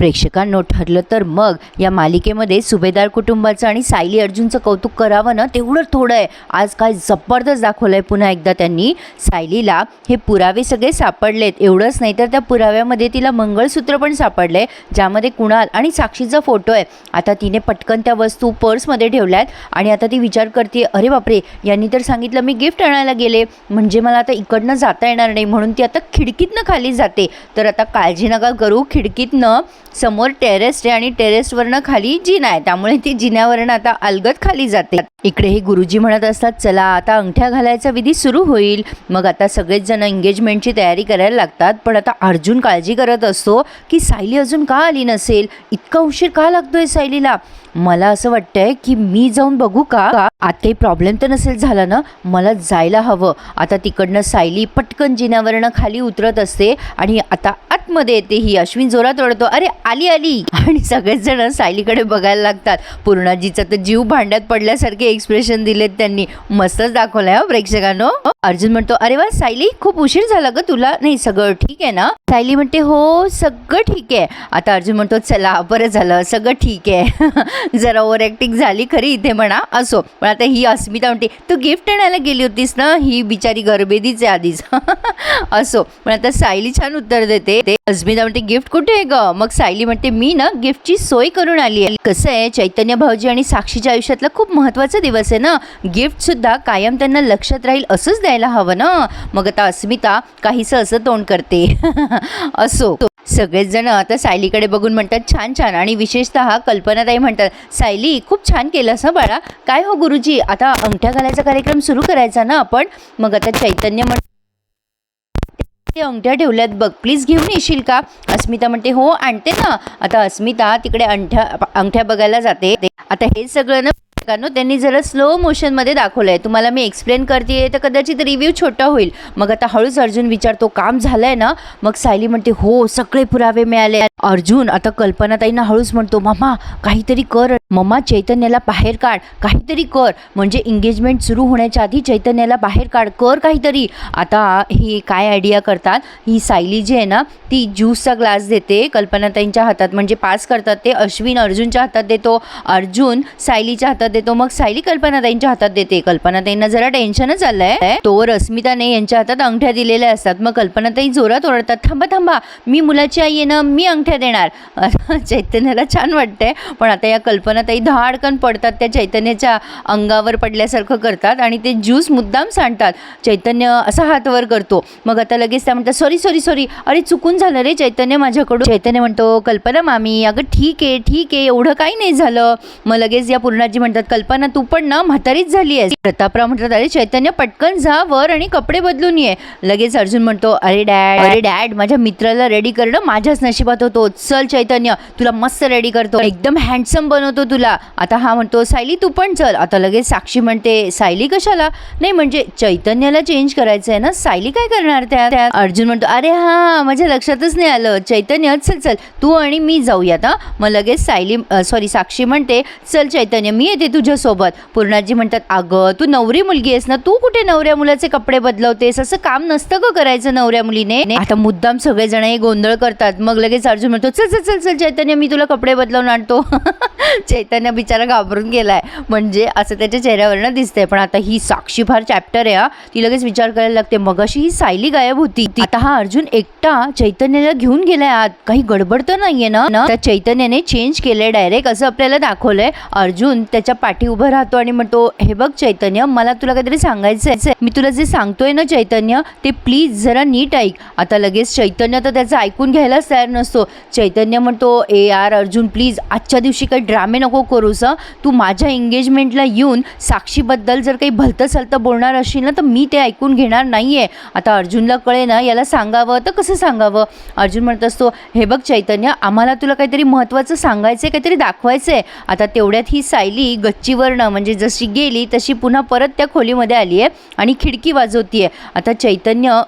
प्रेक्षकांनो ठरलं तर मग या मालिकेमध्ये सुभेदार कुटुंबाचं आणि सायली अर्जुनचं कौतुक करावं ना? तेवढं थोडं आहे. आज काय जबरदस्त दाखवलं आहे पुन्हा एकदा त्यांनी. सायलीला हे पुरावे सगळे सापडलेत. एवढंच नाही तर त्या पुराव्यामध्ये तिला मंगळसूत्र पण सापडलं आहे ज्यामध्ये कुणाल आणि साक्षीचा फोटो आहे. आता तिने पटकन त्या वस्तू पर्समध्ये ठेवल्यात आणि आता ती विचार करते अरे बापरे यांनी तर सांगितलं मी गिफ्ट आणायला गेले. म्हणजे मला आता इकडनं जाता येणार नाही. म्हणून ती आता खिडकीतनं खाली जाते. तर आता काळजी नका करू खिडकीतनं समोर टेरेस आहे आणि टेरेसवरनं खाली जिना आहे. त्यामुळे ती जिन्यावरनं आता अलगत खाली जाते. इकडे हे गुरुजी म्हणत असतात चला आता अंगठ्या घालायचा विधी सुरू होईल. मग आता सगळेच जण एंगेजमेंटची तयारी करायला लागतात. पण आता अर्जुन काळजी करत असतो की सायली अजून का आली नसेल? इतका उशीर का लागतोय सायलीला? मला असं वाटतंय की मी जाऊन बघू का? आत काही प्रॉब्लेम तर नसेल झाला ना? मला जायला हवं. आता तिकडनं सायली पटकन जिन्यावरनं खाली उतरत असते आणि आता आतमध्ये येते ही. अश्विन जोरात ओढतो अरे आली आली. आणि सगळेच जण सायलीकडे बघायला लागतात. पूर्णाजीचा तर जीव भांड्यात पडल्यासारखे एक्सप्रेशन दिलेत त्यांनी. मस्तच दाखवलाय प्रेक्षकांनो. अर्जुन म्हणतो अरे वा सायली खूप उशीर झाला ग तुला. नाही सगळं ठीक आहे ना? सायली म्हणते हो सगळं ठीक आहे. आता अर्जुन म्हणतो चला बरं झालं सगळं ठीक आहे. जरा ओव्हर ॲक्टिंग झाली खरी इथे म्हणा असो. पण आता ही अस्मिता म्हणते तू गिफ्ट आणायला गेली होतीस ना? ही बिचारी गरबेदीच आहे आधीच. असो. पण आता सायली छान उत्तर देते. ते अस्मिता म्हणते गिफ्ट कुठे आहे ग? मग सायली म्हणते मी ना गिफ्टची सोय करून आली आहे. कसं आहे चैतन्य भाऊजी आणि साक्षीच्या आयुष्यातला खूप महत्त्वाचा दिवस आहे ना? गिफ्ट सुद्धा कायम त्यांना लक्षात राहील असंच द्यायला हवं ना? मग आता अस्मिता काहीसं असं तोंड करते. असो. सगळेच जण आता सायलीकडे बघून म्हणतात छान छान. आणि विशेषतः कल्पनाताई म्हणतात सायली खूप छान केलं असं बाळा. काय हो गुरुजी? आता अंगठ्या घालायचा कार्यक्रम सुरू करायचा ना आपण? मग आता चैतन्य म्हण ते अंगठ्या ठेवल्यात. बघ प्लीज घेऊन येशील का? अस्मिता म्हणते हो आणते ना. आता अस्मिता तिकडे अंगठ्या अंगठ्या बघायला जाते. आता हे सगळं ना कारण त्यांनी जरा स्लो मोशनमध्ये दाखवलं आहे तुम्हाला मी एक्सप्लेन करते तर कदाचित रिव्ह्यू छोटा होईल. मग आता हळूच अर्जुन विचारतो काम झालं आहे ना मग सायली म्हणते हो सगळे पुरावे मिळाले. अर्जुन आता कल्पनाताईंना हळूच म्हणतो मम्मा काहीतरी कर. मम्मा चैतन्याला बाहेर काढ. काहीतरी कर. म्हणजे एंगेजमेंट सुरू होण्याच्या आधी चैतन्याला बाहेर काढ. कर काहीतरी. आता ही काय आयडिया करतात ही सायली जी आहे ना ती ज्यूसचा ग्लास देते कल्पनाताईंच्या हातात म्हणजे पास करतात ते अश्विन अर्जुनच्या हातात देतो. अर्जुन सायलीच्या हातात देतो तो मग सायली कल्पनाताईंच्या हातात देते. कल्पनाताईंना जरा टेन्शनच आलंय. तो रश्मिताने यांच्या हातात अंगठ्या दिलेल्या असतात. मग कल्पनाताई जोरात ओरडतात थांबा थांबा मी मुलाची आई आहे ना मी अंगठ्या देणार. चैतन्याला छान वाटतंय पण आता या कल्पनाताई धाडकन पडतात त्या चैतन्याच्या अंगावर पडल्यासारखं करतात आणि ते ज्यूस मुद्दाम सांडतात. चैतन्य असा हातवर करतो. मग आता लगेच त्या म्हणतात सॉरी सॉरी सॉरी अरे चुकून झालं रे चैतन्य माझ्याकडून. चैतन्य म्हणतो कल्पना मामी अगं ठीक आहे ठीक आहे एवढं काही नाही झालं. मग लगेच या पूर्णाजी म्हणतात कल्पना तू पण ना म्हातारीच झाली आहेस प्रतापराव म्हणतात अरे चैतन्य पटकन जा वर आणि कपडे बदलून ये. लगेच अर्जुन म्हणतो अरे डॅड अरे डॅड माझ्या मित्राला रेडी करणं माझ्याच नशिबात होतो. चल चैतन्य तुला मस्त रेडी करतो. एकदम हँडसम बनवतो तुला. आता हा म्हणतो सायली तू पण चल. आता लगेच साक्षी म्हणते सायली कशाला? नाही म्हणजे चैतन्याला चेंज करायचं आहे ना सायली काय करणार त्या त्या अर्जुन म्हणतो अरे हा माझ्या लक्षातच नाही आलं. चैतन्य चल चल तू आणि मी जाऊयात हा. मग लगेच सायली सॉरी साक्षी म्हणते चल चैतन्य मी येते तुझ्यासोबत. पूर्णाजी म्हणतात अगं तू नवरी मुलगी आहेस ना तू कुठे नवऱ्या मुलाचे कपडे बदलवतेस? असं काम नसतं ग करायचं नवऱ्या मुलीने. आता मुद्दाम सगळेजण हे गोंधळ करतात. मग लगेच अर्जुन म्हणतो चल चल चल चल चैतन्य मी तुला कपडे बदलवून आणतो. चैतन्य बिचारा घाबरून गेलाय. म्हणजे असं त्याच्या चेहऱ्यावरनं दिसतंय. पण आता ही साक्षी फार चॅप्टर आहे हा. ती लगेच विचार करायला लागते मग अशी ही सायली गायब होती. आता हा अर्जुन एकटा चैतन्याला घेऊन गेलाय आत. काही गडबड तर नाहीये ना? ना? त्या चैतन्याने चेंज केलंय डायरेक्ट असं आपल्याला दाखवलंय. अर्जुन त्याच्या पाठी उभा राहतो आणि म्हणतो हे बघ चैतन्य मला तुला काहीतरी सांगायचं आहे मी तुला जे सांगतोय ना चैतन्य ते प्लीज जरा नीट ऐक. आता लगेच चैतन्य तर त्याचं ऐकून घ्यायलाच तयार नसतो. चैतन्य म्हणतो ए यार अर्जुन प्लीज आजच्या दिवशी काही ड्रामे नको करूस तू माझ्या एंगेजमेंटला येऊन साक्षीबद्दल जर काही भलतं सलतं बोलणार असशील ना तर मी ते ऐकून घेणार नाही आहे आता अर्जुनला कळे ना याला सांगावं तर कसं सांगावं? अर्जुन म्हणत असतो हे बघ चैतन्य आम्हाला तुला काहीतरी महत्त्वाचं सांगायचं आहे काहीतरी दाखवायचं आहे आता तेवढ्यात ही सायली गच्चीवरनं म्हणजे जशी गेली तशी पुन्हा परत त्या खोलीमध्ये आली आहे आणि खिडकी वाजवतीये. आता चैतन्य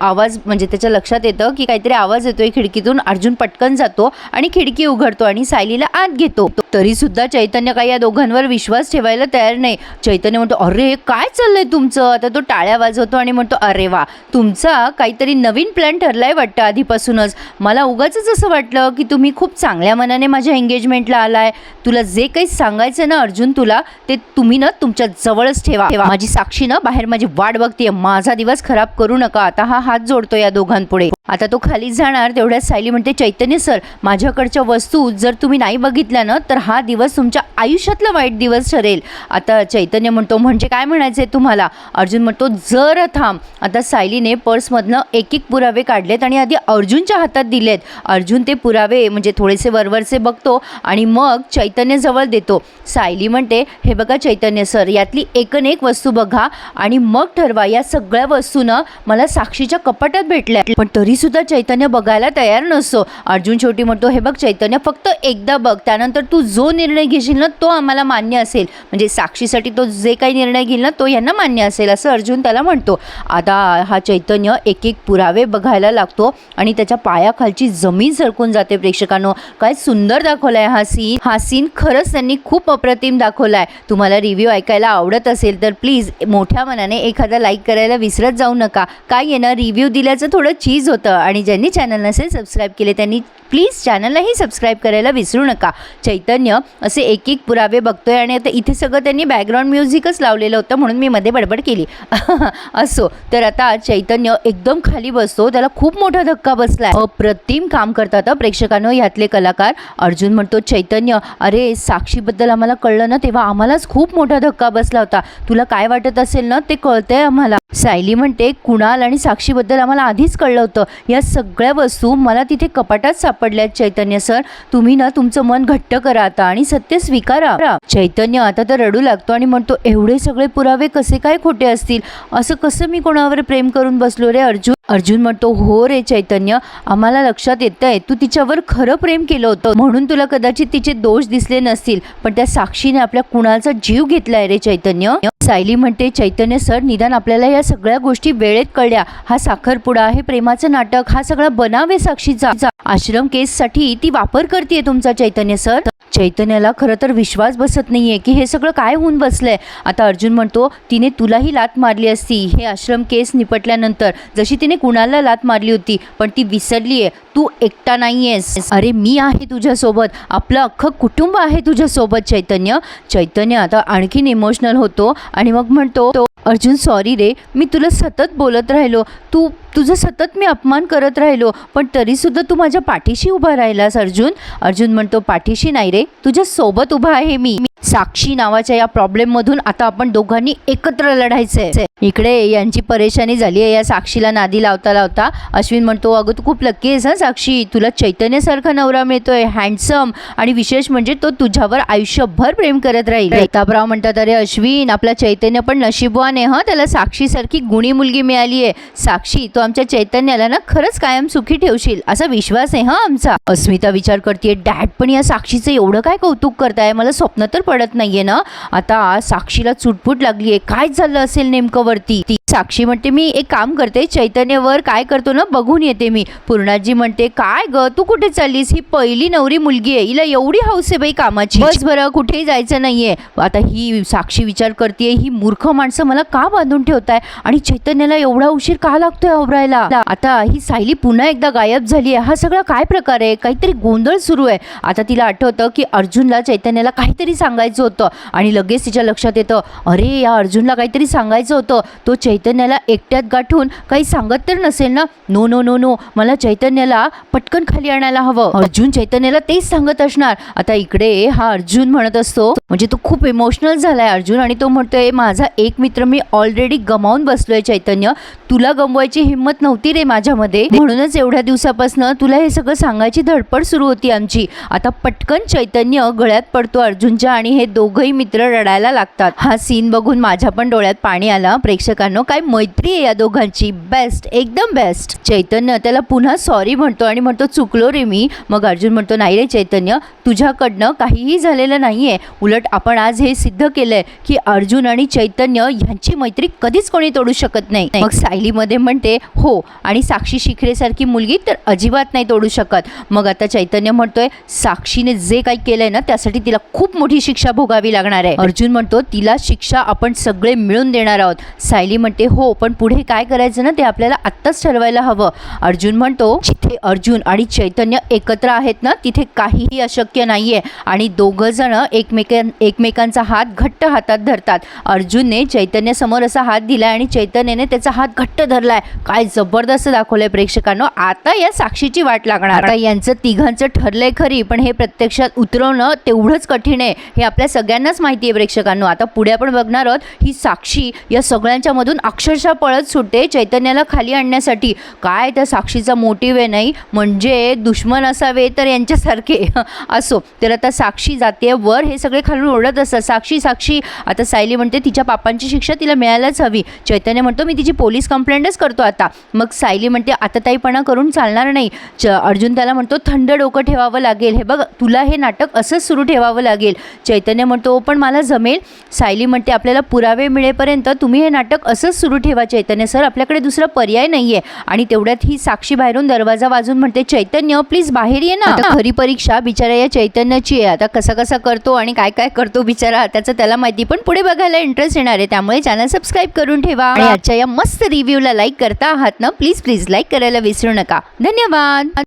आवाज म्हणजे त्याच्या लक्षात येतं की काहीतरी आवाज येतोय खिडकीतून अर्जुन पटकन जातो आणि खिडकी उघडतो आणि सायलीला आत घेतो. तरी सुद्धा चैतन्य काही या दोघांवर विश्वास ठेवायला तयार नाही. चैतन्य म्हणतो अरे काय चाललंय तुमचं? आता तो टाळ्या वाजवतो आणि म्हणतो अरे वा तुमचा काहीतरी नवीन प्लॅन ठरलाय वाटतं आधीपासूनच. मला उगाच असं वाटलं की तुम्ही खूप चांगल्या मनाने माझ्या एंगेजमेंटला आलाय. तुला जे काही सांगायचं ना अर्जुन तुला ते तुम्ही ना तुमच्या जवळच ठेवा. ठेवा. माझी साक्षी ना बाहेर माझी वाट बघतीये. माझा दिवस खराब करू नका. आता हा हात जोडतो या दोघांपुढे. आता तो खाली जाणार. तेवढ्यात सायली म्हणते चैतन्य सर माझ्याकडच्या वस्तू जर तुम्ही नाही बघितल्या ना तर हा दिवस तुमच्या आयुष्यातला वाईट दिवस ठरेल. आता चैतन्य म्हणतो म्हणजे काय म्हणायचंय तुम्हाला? अर्जुन म्हणतो जर थांब. आता सायलीने पर्समधनं एक एक पुरावे काढलेत आणि आधी अर्जुनच्या हातात दिलेत. अर्जुन ते पुरावे म्हणजे थोडेसे वरवरचे बघतो आणि मग चैतन्य जवळ देतो. सायली म्हणते हे बघा चैतन्य सर यातली एकनेक वस्तू बघा आणि मग ठरवा या सगळ्या वस्तूनं मला साक्षीच्या कपाटात भेटल्या पण तरी सुद्धा चैतन्य बघायला तयार नसतो. अर्जुन शेवटी म्हणतो हे बघ चैतन्य फक्त एकदा बघ त्यानंतर तू जो निर्णय घेशील ना तो आम्हाला मान्य असेल. म्हणजे साक्षीसाठी तो जे काही निर्णय घेईल ना तो यांना मान्य असेल असं अर्जुन त्याला म्हणतो. आता हा चैतन्य एक एक पुरावे बघायला लागतो आणि त्याच्या पायाखालची जमीन सरकून जाते प्रेक्षकांनो. काय सुंदर दाखवलाय हा सीन हा सीन खरंच त्यांनी खूप अप्रतिम दाखवलाय. तुम्हाला रिव्ह्यू ऐकायला आवडत असेल तर प्लीज मोठ्या मनाने एखादा लाईक करायला विसरत जाऊ नका. काय आहे ना रिव्ह्यू दिल्याचं थोडं चीज होतं आणि ज्यांनी चॅनल नसेल सबस्क्राईब केले त्यांनी प्लीज चॅनललाही सबस्क्राईब करायला विसरू नका. चैतन्य असे एक एक पुरावे बघतोय आणि आता इथे सगळं त्यांनी बॅकग्राऊंड म्युझिकच लावलेलं होतं म्हणून मी मध्ये बडबड केली. असो तर आता चैतन्य एकदम खाली बसतो. त्याला खूप मोठा धक्का बसला अप्रतिम काम करतात प्रेक्षकांनो. ह्यातले कलाकार अर्जुन म्हणतो चैतन्य अरे साक्षीबद्दल आम्हाला कळलं ना तेव्हा आम्हालाच खूप मोठा धक्का बसला होता. तुला काय वाटत असेल ना ते कळतंय आम्हाला. सायली म्हणते कुणाल आणि साक्षीबद्दल आम्हाला आधीच कळलं होतं. या सगळ्या वस्तू मला तिथे कपाटात सापडल्यात चैतन्य सर. तुम्ही ना तुमचं मन घट्ट करा आता आणि सत्य स्वीकारा. चैतन्य आता तर रडू लागतो आणि म्हणतो एवढे सगळे पुरावे कसे काय खोटे असतील? असं कसं मी कोणावर प्रेम करून बसलो रे अर्जुन? अर्जुन म्हणतो हो रे चैतन्य. आम्हाला लक्षात येतंय तू तिच्यावर खरं प्रेम केलं होतं. म्हणून तुला कदाचित तिचे दोष दिसले नसतील. पण त्या साक्षी साक्षीने आपल्या कुणाचा जीव घेतलाय रे चैतन्य? सायली म्हणते चैतन्य सर निदान आपल्याला या सगळ्या गोष्टी वेळेत कळल्या. हा साखरपुडा हे प्रेमाचं नाटक हा सगळा बनावे साक्षीचा आश्रम केससाठी ती वापर करते तुमचा चैतन्य सर. चैतन्याला खरं तर विश्वास बसत नाहीये की हे सगळं काय होऊन बसलंय. आता अर्जुन म्हणतो तिने तुलाही लात मारली असती. हे आश्रम केस निपटल्यानंतर जशी तिने कुणाला लात मारली होती पण ती विसरलीये. तू एकटा नाहीयेस. अरे मी आहे तुझ्यासोबत. आपलं अख्खं कुटुंब आहे तुझ्यासोबत चैतन्य. चैतन्य आता आणखीन इमोशनल होतो. आणि मग म्हणतो तो अर्जुन सॉरी रे मी तुला सतत बोलत राहिलो. तू तुझं सतत मी अपमान करत राहिलो पण तरीसुद्धा तू माझ्या पाठीशी उभा राहिलास अर्जुन. अर्जुन म्हणतो पाठीशी नाही रे तुझ्या सोबत उभा आहे मी. साक्षी नावाच्या या प्रॉब्लेममधून आता आपण दोघांनी एकत्र लढायचंय. इकडे यांची परेशानी झाली आहे या साक्षीला नादी लावता लावता. अश्विन म्हणतो अगं तू खूप लक्की आहेस हा साक्षी. तुला चैतन्यासारखा नवरा मिळतोय हँडसम आणि विशेष म्हणजे तो तुझ्यावर आयुष्यभर प्रेम करत राहील. प्रतापराव म्हणतात अरे अश्विन आपला चैतन्य पण नशीबवान आहे हा? त्याला साक्षीसारखी गुणी मुलगी मिळाली आहे. साक्षी तो आमच्या चैतन्याला ना खरंच कायम सुखी ठेवशील असा विश्वास आहे हा आमचा? अस्मिता विचार करते डॅड पण या साक्षीचं एवढं काय कौतुक करताय? मला स्वप्न तर पडत नाहीये ना? आता साक्षीला चुटपुट लागली आहे काय झालं असेल नेमकं वरती? ती साक्षी म्हणते मी एक काम करते चैतन्यवर काय करतो ना बघून येते मी. पूर्णाजी म्हणते काय ग तू कुठे चाललीस? ही पहिली नवरी मुलगी आहे हिला एवढी हौस आहे बाई कामाची. बस. बरं कुठेही जायचं नाहीये. आता ही साक्षी विचार करते ही मूर्ख माणसं मला का बांधून ठेवताय? आणि चैतन्याला एवढा उशीर का लागतोय आवरायला? आता ही सायली पुन्हा एकदा गायब झाली आहे हा सगळा काय प्रकार आहे? काहीतरी गोंधळ सुरू आहे. आता तिला आठवतं की अर्जुनला चैतन्याला काहीतरी सांगायचं होतं आणि लगेच तिच्या लक्षात येतं अरे या अर्जुनला काहीतरी सांगायचं होतं तो चैतन्याला एकट्यात गाठून काही सांगत तर नसेल ना? No no no no. मला चैतन्याला पटकन खाली आणायला हवं. अर्जुन चैतन्याला तेच सांगत असणार. आता इकडे हा अर्जुन म्हणत असतो. म्हणजे तो खूप इमोशनल झालाय अर्जुन आणि तो म्हणतोय माझा एक मित्र मी ऑलरेडी गमावून बसलोय चैतन्य. तुला गमवायची हिंमत नव्हती रे माझ्यामध्ये. म्हणूनच एवढ्या दिवसापासून तुला हे सगळं सांगायची धडपड सुरू होती आमची. आता पटकन चैतन्य गळ्यात पडतो अर्जुनच्या आणि हे दोघही मित्र रडायला लागतात. हा सीन बघून माझ्या पण डोळ्यात पाणी आलं. प्रेक्षकांनो काय मैत्री आहे या दोघांची? बेस्ट एकदम बेस्ट चैतन्य त्याला पुन्हा सॉरी म्हणतो आणि म्हणतो चुकलो रे मी. मग अर्जुन म्हणतो नाही रे चैतन्य तुझ्याकडनं काहीही झालेलं नाही आहे उलट आपण आज हे सिद्ध केलं आहे की अर्जुन आणि चैतन्य यांची मैत्री कधीच कोणी तोडू शकत नाही. मग सायलीमध्ये म्हणते हो आणि साक्षी शिखरेसारखी मुलगी तर अजिबात नाही तोडू शकत. मग आता चैतन्य म्हणतोय साक्षीने जे काही केलंय ना त्यासाठी तिला खूप मोठी शिक्षा भोगावी लागणार आहे. अर्जुन म्हणतो तिला शिक्षा आपण सगळे मिळून देणार आहोत. सायली म्हणते हो पण पुढे काय करायचं ना ते आपल्याला आत्ताच ठरवायला हवं. अर्जुन म्हणतो जिथे अर्जुन आणि चैतन्य एकत्र आहेत ना तिथे काहीही अशक्य नाहीये. आणि दोघं जण एकमेकां एकमेकांचा हात घट्ट हातात धरतात. अर्जुनने चैतन्यासमोर असा हात दिलाय आणि चैतन्याने त्याचा हात घट्ट धरलाय. काय जबरदस्त दाखवलंय प्रेक्षकांनो. आता या साक्षीची वाट लागणार. आता यांचं तिघांचं ठरलंय खरी पण हे प्रत्यक्षात उतरवणं तेवढंच कठीण आहे. हे आपल्या सगळ्यांनाच माहिती आहे प्रेक्षकांनो. आता पुढे आपण बघणार आहोत ही साक्षी या सगळ्यांच्या मधून अक्षरशः पळत सुटते चैतन्याला खाली आणण्यासाठी. काय त्या साक्षीचा मोटिव्ह आहे नाही? म्हणजे दुश्मन असावे तर यांच्यासारखे असो. तर आता साक्षी जाते वर हे सगळे खालून ओरडत असतात. साक्षी साक्षी. आता सायली म्हणते तिच्या पापांची शिक्षा तिला मिळायलाच हवी. चैतन्य म्हणतो मी तिची पोलीस कंप्लेंटच करतो आता. मग सायली म्हणते आता ताईपणा करून चालणार नाही. च अर्जुन त्याला म्हणतो थंड डोकं ठेवावं लागेल. हे बघ तुला हे नाटक असंच सुरू ठेवावं लागेल. चैतन्य म्हणतो पण मला जमेल. सायली म्हणते आपल्याला पुरावे मिळेपर्यंत तुम्ही हे नाटक असंच सुरू ठेवा चैतन्य सर. आपल्याकडे दुसरा पर्याय नाही आहे आणि तेवढ्यात ही साक्षी बाहेरून दरवाजा वाजून म्हणते चैतन्य प्लीज बाहेर ये ना. आता खरी परीक्षा बिचारा या चैतन्याची आहे. आता कसा कसा करतो आणि काय काय करतो बिचारा त्याचं त्याला माहिती पण पुढे बघायला इंटरेस्ट येणार आहे. त्यामुळे चॅनल सबस्क्राईब करून ठेवा. आणि आजच्या या मस्त रिव्ह्यूला लाईक करता आहात ना प्लीज प्लीज लाईक करायला विसरू नका. धन्यवाद.